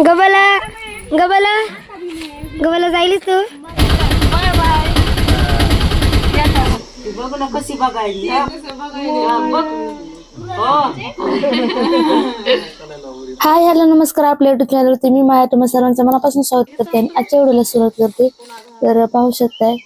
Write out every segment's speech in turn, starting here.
गबाला गबाला गबाला जाईलच तू. बघ ना कशी हा? हाय हॅलो नमस्कार. आपल्या युट्यूब चॅनलवरती मी माया. तुम्हा सर्वांचं मनापासून स्वागत करते आणि आजच्या व्हिडिओला सुरुवात करते. तर पाहू शकताय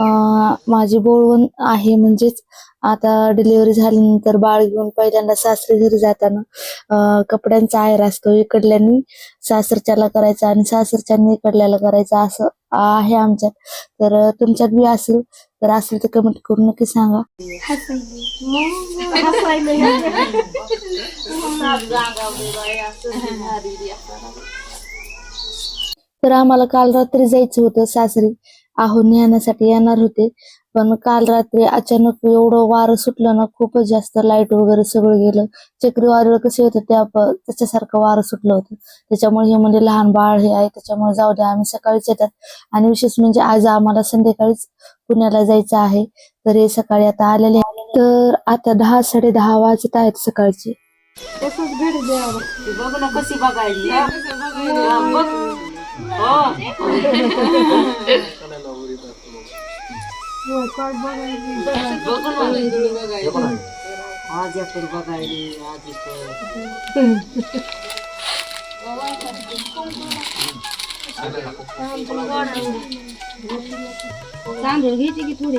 माझी बोळवण आहे. म्हणजेच आता डिलिव्हरी झाल्यानंतर बाळ घेऊन पहिल्यांदा सासरी घरी जाताना कपड्यांचा आयर असतो. इकडल्यांनी सासरच्याला करायचा आणि सासरच्यांनी इकडल्याला करायचा. असं आहे आमच्यात. तर तुमच्यात बी असेल तर असेल तर कमेंट करून नक्की सांगा. तर आम्हाला काल रात्री जायचं होतं सासरी. आहो नेण्यासाठी येणार होते. पण काल रात्री अचानक एवढं वारं सुटलं ना खूपच जास्त लाइट वगैरे सगळं गेलं. चक्रीवादळ कसे होते त्या त्याच्यासारखं वारं सुटलं होतं. त्याच्यामुळे हे म्हणजे लहान बाळ हे आहे त्याच्यामुळे जाऊ द्या आम्ही सकाळीच येतात. आणि विशेष म्हणजे आज आम्हाला संध्याकाळीच पुण्याला जायचं आहे. तर हे सकाळी आता आलेले. तर आता दहा साडे दहा वाजत आहेत सकाळचे. ती बघ ना कशी आज आपण बघायली आज इकडे तांदूळ घ्यायचे की थोडे.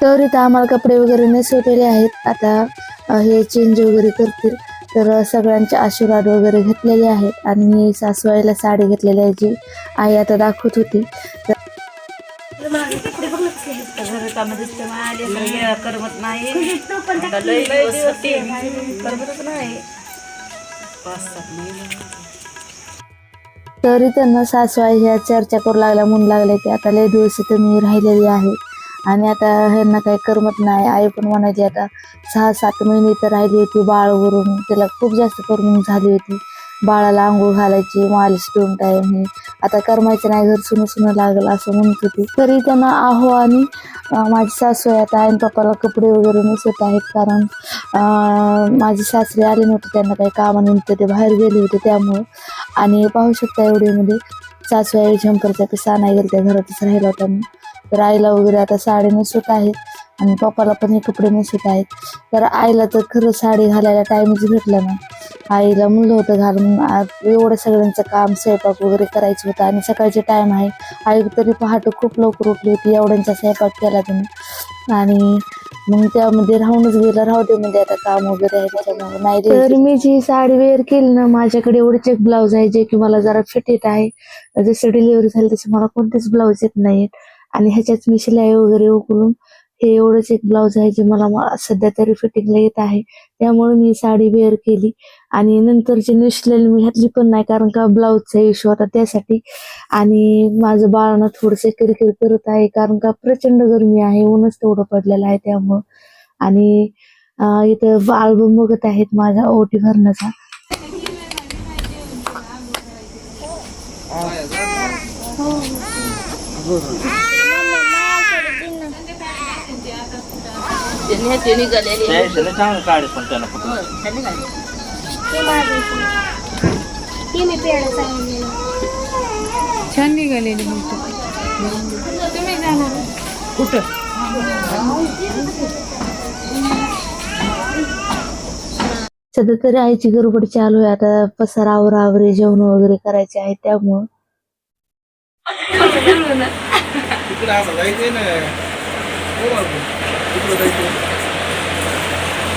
तर इथं आम्हाला कपडे वगैरे नेसवलेले आहेत. आता हे चेंज वगैरे करतील. तर सगळ्यांचे आशीर्वाद वगैरे घेतलेले आहेत. आणि सासवाईला साडी घेतलेली आहे जी आई आता दाखवत होती. तर करमत नाही करमतच नाही तरी त्यांना सासू आई ह्या चर्चा करू लागल्या म्हणू लागले की आता लय दिवस इथं मी राहिलेली आहे. आणि आता ह्यांना काही करमत नाही. आई पण म्हणायची आता सहा सात महिने इथं राहिली होती बाळवरून तिला खूप जास्त करून झाली होती. बाळाला आंघोळ घालायची मालिश दोन टाईम हे. आता करमायचं नाही घर सुन सुनं लागलं असं म्हणत होती. तरी त्यांना आहो आणि माझी सासू आहे आता आई पप्पाला कपडे वगैरे नेसत आहेत कारण माझी माझे सासरे आले नव्हते त्यांना काही कामानिमित्त ते बाहेर गेले होते त्यामुळं. आणि पाहू शकता एवढीमध्ये सासू आई झंपरचा पिसा नाही गेला त्या घरातच राहिला होता. तर आईला वगैरे आता साडे नेसवत आहेत आणि पप्पाला पण हे कपडे नेसवत आहेत. तर आईला तर खरं साडी घालायला टाइमच भेटला नाही. आईला म्हणलं होतं घालून एवढं सगळ्यांचं काम स्वयंपाक वगैरे करायचं होतं आणि सकाळचे टाइम आहे. आई तरी पहाटे खूप लवकर उठली होती एवढ्यांचा स्वयंपाक केला तिने. आणि मग त्यामध्ये राहूनच गेलं राहू दे म्हणजे आता काम वगैरे आहे त्याच्यामुळे नाही तर मी जी साडी वेअर केली ना माझ्याकडे एवढेच एक ब्लाऊज आहे जे की मला जरा फिट येत आहे. जसं डिलिव्हरी झाली तसे मला कोणतेच ब्लाऊज येत नाहीत. आणि ह्याच्यात मी शिलाई वगैरे उकळून हे एवढंच एक ब्लाऊज आहे जे मला सध्या तरी फिटिंगला येत आहे. त्यामुळे मी साडी वेअर केली. आणि नंतरची नेसलेली मी घातली पण नाही कारण का ब्लाऊजचा इश्यू होता त्यासाठी. आणि माझं बाळांना थोडंसं किरकिर करत आहे कारण का प्रचंड गरमी आहे ऊनच तेवढं पडलेलं आहे त्यामुळं. आणि इथं अल्बम बघत आहेत माझ्या ओटी भरण्याचा. हो. त्याला चांगलं काढ पण त्याला फक्त ते मी पेढा सांगितलेलं छान निघालेली तुम्ही जाणार. सध्या तरी आईची गडबड चालू आहे. आता पसार आवरावरे जेवण वगैरे करायचे आहे त्यामुळं. तिकडे असं जायचंय ना.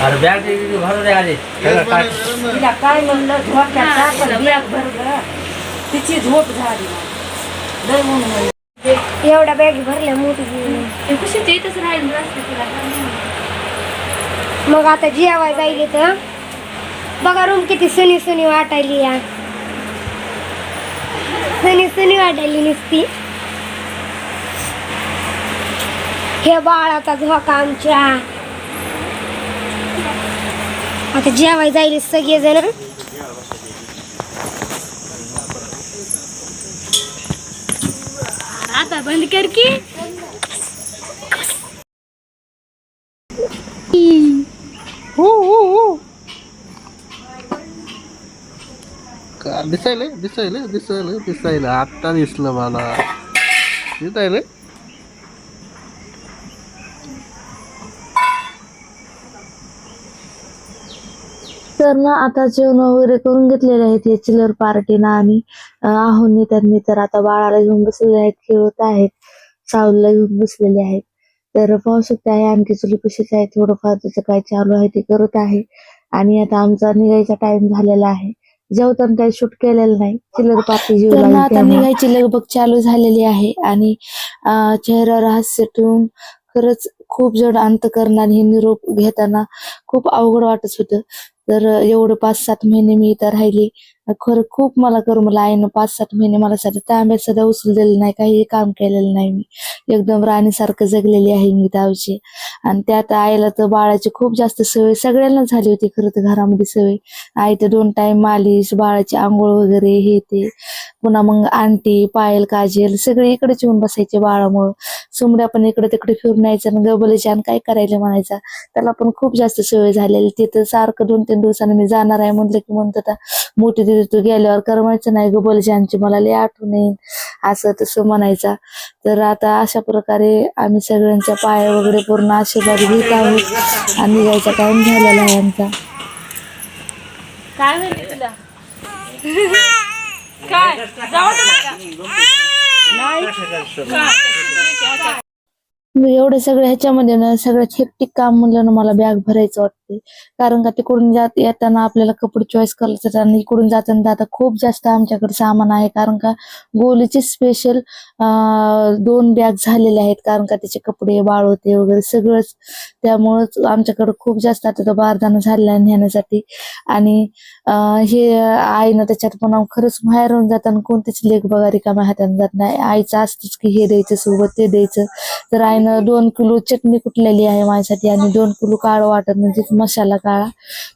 अरे बॅग भरून. तिला काय म्हणलं बॅग तिची झोप झाली. लय ऊन म्हणलं. एवढ्या बॅग भरल्या मोठी. ते कशी इथंच राहील मग आता जेवाय जायले तर बघा रूम किती सुनी सुनी वाटायली या. सुनी सुनी वाटायली नुसती. हे बाळाचा झोका आमच्या. आता जेवाय जायले सगळेजण. आता बंद कर की. का दिसायले दिसायले दिसायले दिसायले आत्ता दिसलं मला. दिसायले तर ना आता जेवण वगैरे करून घेतलेले आहेत हे चिल्लर पार्टीनं आणि अं, आहोंनी त्यांनी तर आता बाळाला घेऊन बसलेले आहेत खेळत आहेत सावलीला घेऊन बसलेले आहेत. तर पाहू शकता आहे आणखी चुली कशीच आहे थोडंफार त्याचं काय चालू आहे ते करत आहे. आणि आता आमचा निघायचा टाइम झालेला आहे. जेवताना काही शूट केलेलं नाही. चिल्लर पार्टी जीव तर ना आता निघायची लगबग चालू झालेली आहे. आणि चेहऱ्यावर हास्य ठेवून खरंच खूप जड अंतकरणाने हे निरोप घेताना खूप अवघड वाटत होतं. तर एवढं पाच सात महिने मी इथं राहिली. खरं खूप मला करू मला आईनं पाच सात महिने मला साठी तांब्यात सध्या उचललेलं नाही काही काम केलेलं नाही मी. एकदम राणीसारखं जगलेली आहे मी गावची आणि त्यात आईला तर बाळाची खूप जास्त सवय सगळ्यांना झाली होती खरं तर घरामध्ये सवय. आई तर दोन टाइम मालिश बाळाची आंघोळ वगैरे हे ते. पुन्हा मग आंटी पायल काजल सगळे इकडेच येऊन बसायचे बाळामुळं. सुमड्या पण इकडे तिकडे फिरून यायचं आणि गबलेच्या काय करायला म्हणायचा. त्याला पण खूप जास्त सवय झालेली. तिथं सारखं दोन तीन दिवसांनी मी जाणार आहे म्हणलं की म्हणत आता मोठी दिदी तू गेल्यावर करमायचं नाही गबलजानची मला लय आठवण येईल. असं तसं म्हणायचा. तर आता अशा प्रकारे आम्ही सगळ्यांच्या पाया वगैरे पूर्ण आशीर्वाद घेत आहोत आणि यायचा टाइम झालेला आहे आमचा. काय म्हणते तुला? काय? जाऊ नका. मग एवढं सगळं ह्याच्यामध्ये ना सगळ्यात हेक्टिक काम म्हणलं ना मला बॅग भरायचं वाटते कारण का तिकडून जात येताना आपल्याला कपडे चॉईस करायचं आणि इकडून जाताना जाता खूप जास्त आमच्याकडे सामान आहे. कारण का गोलीचे स्पेशल दोन बॅग झालेले आहेत. कारण का त्याचे कपडे बाळवते वगैरे सगळंच. त्यामुळंच आमच्याकडे खूप जास्त आता तो बारदाना झालेला आहे नेण्यासाठी. आणि हे आईनं त्याच्यात पण खरंच बाहेर होऊन जाताना कोणतीच लेख बघा रिकाम्या हाताने जात नाही. आईचं असतंच की हे द्यायचं सोबत ते द्यायचं. तर आई आईनं दोन किलो चटणी कुटलेली आहे माझ्यासाठी आणि दोन किलो काळं वाटत म्हणजे मसाला काळा.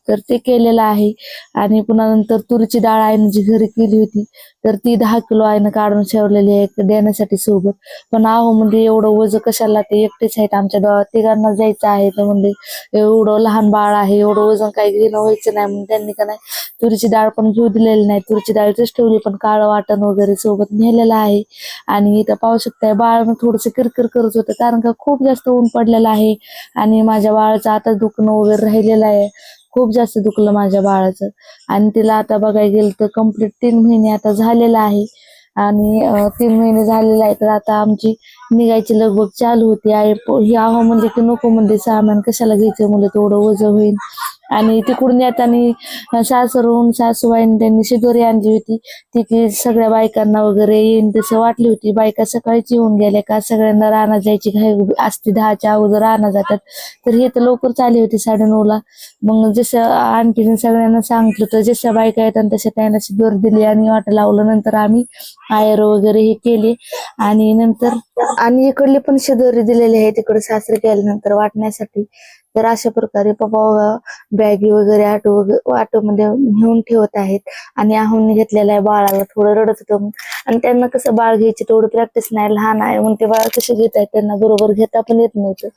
तर ते केलेलं आहे. आणि पुन्हा नंतर तुरीची डाळ आहे म्हणजे घरी केली होती तर ती दहा किलो आईनं काढून ठेवलेली आहे देण्यासाठी सोबत. पण आहो म्हणजे एवढं वज कशाला? ते एकटेच आहेत आमच्या डोळ्या तिघांना जायचं आहे तर म्हणजे एवढं लहान बाळ आहे एवढं वजन काही घेणं व्हायचं नाही म्हणून त्यांनी का नाही तुरीची डाळ पण घेऊ दिलेली नाही. तुरीची डाळ ठेवली पण काळं वाटण वगैरे सोबत नेलेलं आहे. आणि इथं पाहू शकताय बाळ थोडस थोडंसं किरकिर करत होतं कारण का खूप जास्त ऊन पडलेलं आहे. आणि माझ्या बाळाचं आता दुखणं वगैरे राहिलेलं आहे. खूप जास्त दुखलं माझ्या बाळाचं. आणि तिला आता बघायला गेलं तर कंप्लीट तीन महिने आता झालेला आहे. आणि तीन महिने झालेले आहे तर आता आमची निघायची लगबग चालू होती. आई ही आहो म्हणले की नको म्हणले सामान कशाला घ्यायचं? मुलं तेवढं वजन होईल आणि तिकडून येताना सासरून सासूबाईंनी त्यांनी शिदोरी आणली होती. ती सगळ्या बायकांना वगैरे येईन तसं वाटली होती. बायका सकाळीच येऊन गेल्या का? सगळ्यांना राहणं जायची घाई असते. दहाच्या अगोदर राहणं जातात. तर हे तर लवकर आली होती साडे ला मग जसं आणखीन सगळ्यांना सांगितलं तर जशा बायका येतात तशा त्यांना शिदोरी दिली आणि वाट लावलं. नंतर आम्ही आयर वगैरे हे केले. आणि नंतर आणि इकडली पण शेजारी दिलेली आहे तिकडे सासरे केल्यानंतर वाटण्यासाठी. तर अशा प्रकारे पप्पा बॅगी वगैरे ऑटो वगैरे ऑटो मध्ये नेऊन ठेवत आहेत. आणि आहून घेतलेलं आहे बाळाला थोडं रडत होतं. आणि त्यांना कसं बाळ घ्यायची तेवढं प्रॅक्टिस नाही लहान आहे म्हणून ते बाळ कसे घेत आहेत त्यांना बरोबर घेता पण येत नव्हतं.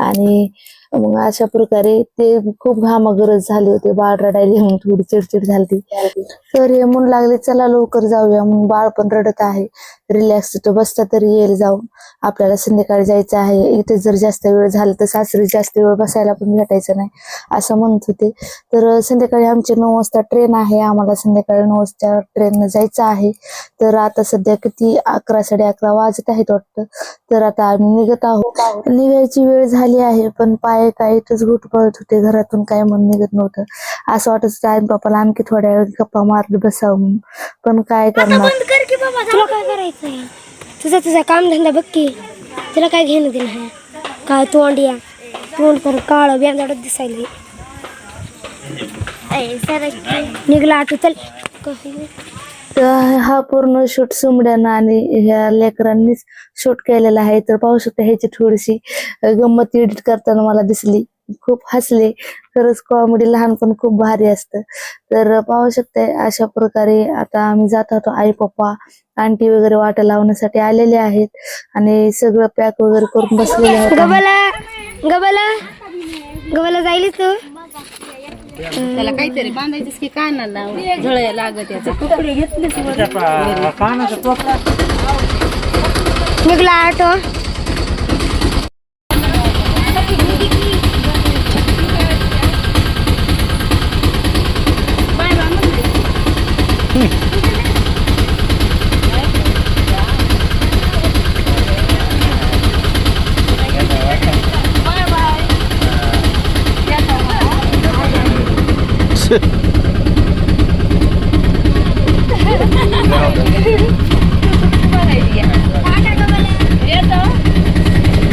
आणि मग अशा प्रकारे ते खूप घामागरज झाले होते. बाळ रडायले मग थोडी चिडचिड झाली तर हे म्हणून लागले चला लवकर जाऊया. मग बाळ पण रडत आहे. रिलॅक्स तर बसता तरी येईल जाऊन. आपल्याला संध्याकाळी जायचं आहे. इथे जर जास्त वेळ झाला तर सासरी जास्त वेळ बसायला पण भेटायचं नाही असं म्हणत होते. तर संध्याकाळी आमची नऊ वाजता ट्रेन आहे. आम्हाला संध्याकाळी नऊ वाजता ट्रेन जायचं आहे. तर आता सध्या किती अकरा साडे अकरा वाजत आहेत वाटतं. तर आता आम्ही निघत आहोत. निघायची वेळ झाली आहे पण पाय काय इथंच घुट पळत होते घरातून काय मन निघत नव्हतं. असं वाटत होतं आई बापाला आणखी थोड्या वेळ गप्पा मारत बसावं म्हणून. पण काय करणार? तुला काय तुझा तुझा कामधंदा बघ की. तुला काय घेणं देणं आहे? काय तोंड या. तोंड तर काळं ब्यांदाडत दिसायला निघला आटू चल तर हा पूर्ण शूट सुमड्यानं आणि ह्या लेकरांनीच शूट केलेला आहे. तर पाहू शकता ह्याची थोडीशी गंमत एडिट करताना मला दिसली. खूप हसले. खरंच कॉमेडी लहानपण खूप भारी असतं. तर पाहू शकताय अशा प्रकारे आता आम्ही जात होतो आई पप्पा आंटी वगैरे वाटा लावण्यासाठी आलेले आहेत. आणि सगळं पॅक वगैरे करून बसलेले आहेत. आम्ही. गबाला गबाला गबाला तू. त्याला काहीतरी बांधायचंच की कानाला झळया लागत याचा. कपडे घेतलेच कानाचा निघला आटो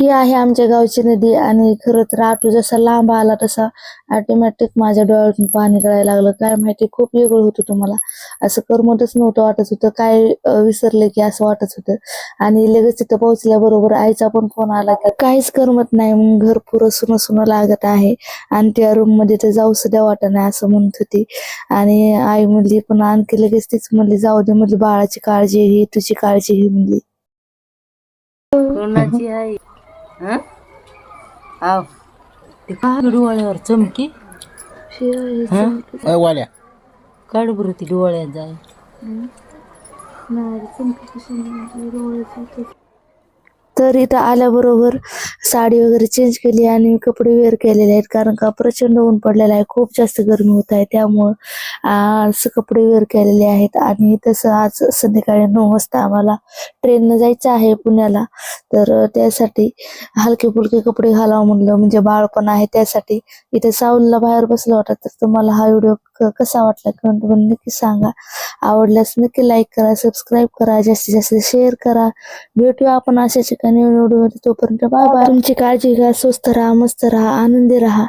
ही आहे आमच्या गावची नदी आणि खरं तर आटू जसा लांब आला तसा ऑटोमॅटिक माझ्या डोळ्यातून पाणी गळायला लागलं. काय माहिती खूप वेगळं होतं तुम्हाला. असं करमतच नव्हतं वाटत होतं. काय विसरले की असं वाटत होतं. आणि लगेच तिथं पोहोचल्याबरोबर आईचा पण फोन आला की काहीच करमत नाही. मग घर पुरं सुन सुन लागत आहे. आणि त्या रूममध्ये तर जाऊ सुद्धा वाटत नाही असं म्हणत होती. आणि आई म्हणली पण आणखी लगेच तीच म्हणली जाऊ दे म्हणली बाळाची काळजी घे तुझी काळजी घे म्हणली. कोणाची आहे आव. ते का डोळ्यावर चमकी? हं? वाल्या. काढ बरं ती डोळ्यात जाय. तर इथं आल्याबरोबर साडी वगैरे चेंज केली आणि कपडे वेअर केलेले आहेत. कारण का प्रचंड ऊन पडलेलं आहे. खूप जास्त गरमी होत आहे. त्यामुळं असं कपडे वेअर केलेले आहेत. आणि तसं आज संध्याकाळी नऊ वाजता आम्हाला ट्रेननं जायचं आहे पुण्याला. तर त्यासाठी हलके फुलके कपडे घालावं म्हणलं. म्हणजे बाळ पण आहे त्यासाठी. इथे साऊलला बाहेर बसला होता. तर तुम्हाला हा व्हिडिओ कसा वाटला कमेंटमध्ये नक्की सांगा. आवडल्यास नक्की लाईक करा सबस्क्राईब करा जास्तीत जास्त शेअर करा. भेटूया आपण अशाच ठिकाणी तोपर्यंत बाय बाय तुमची काळजी घ्या स्वस्त राहा मस्त राहा आनंदी राहा.